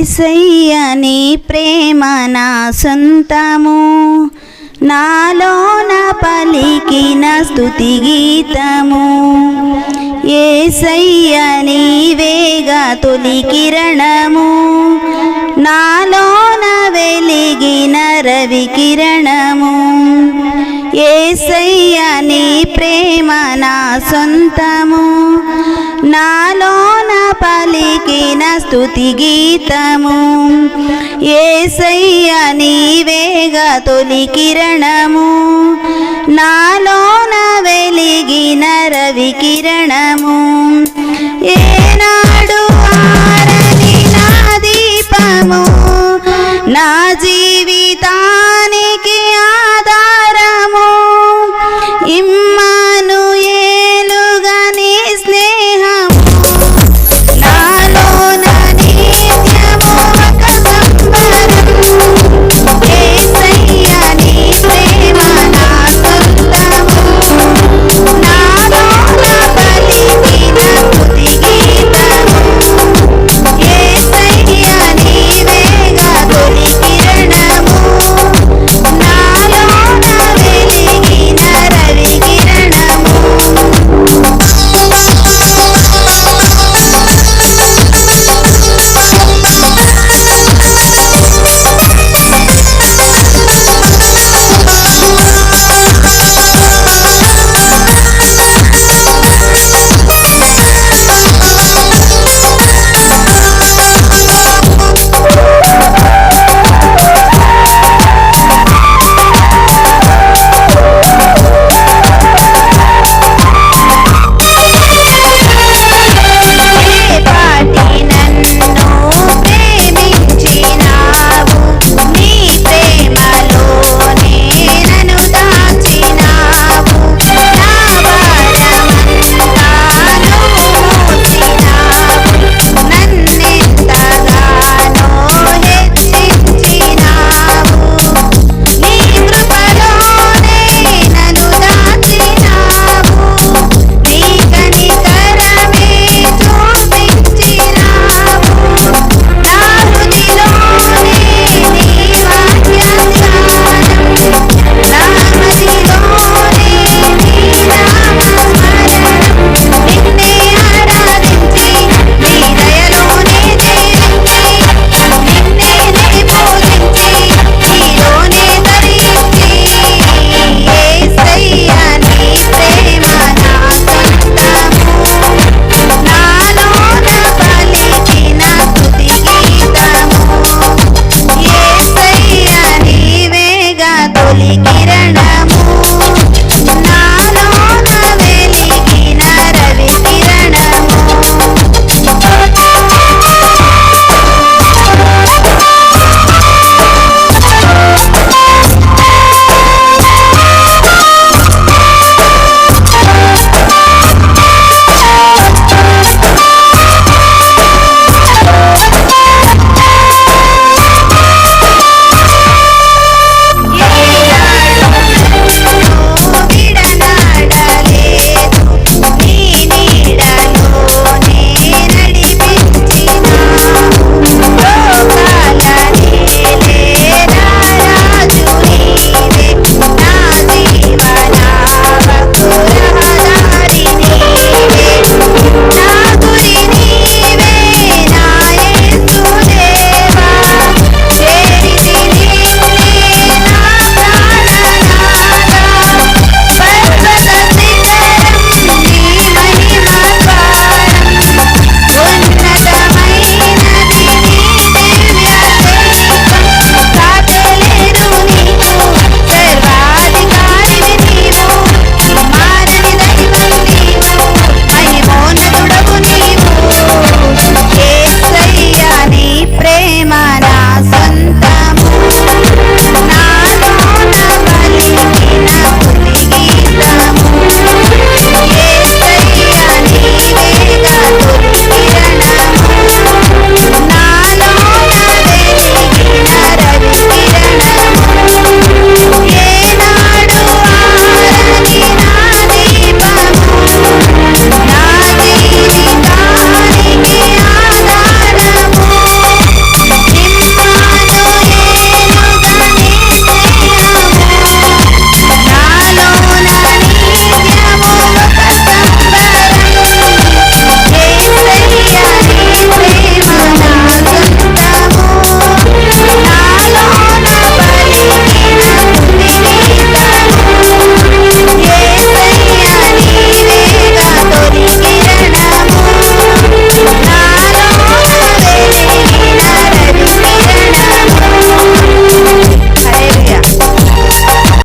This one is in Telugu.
ఏసయ్య నీ ప్రేమ నా సొంతము. నాలోన పలికిన స్తుతి గీతము. ఏసయ్య నీవేగా తొలి కిరణము. నాలోన వెలిగిన రవి కిరణము. ఏసయ్య నీ ప్రేమ నా సొంతము. నా పలికిన స్థుతి గీతము? ఏసయ్య నీవేగా తొలి కిరణము? నాలోన వెలిగిన రవి కిరణము?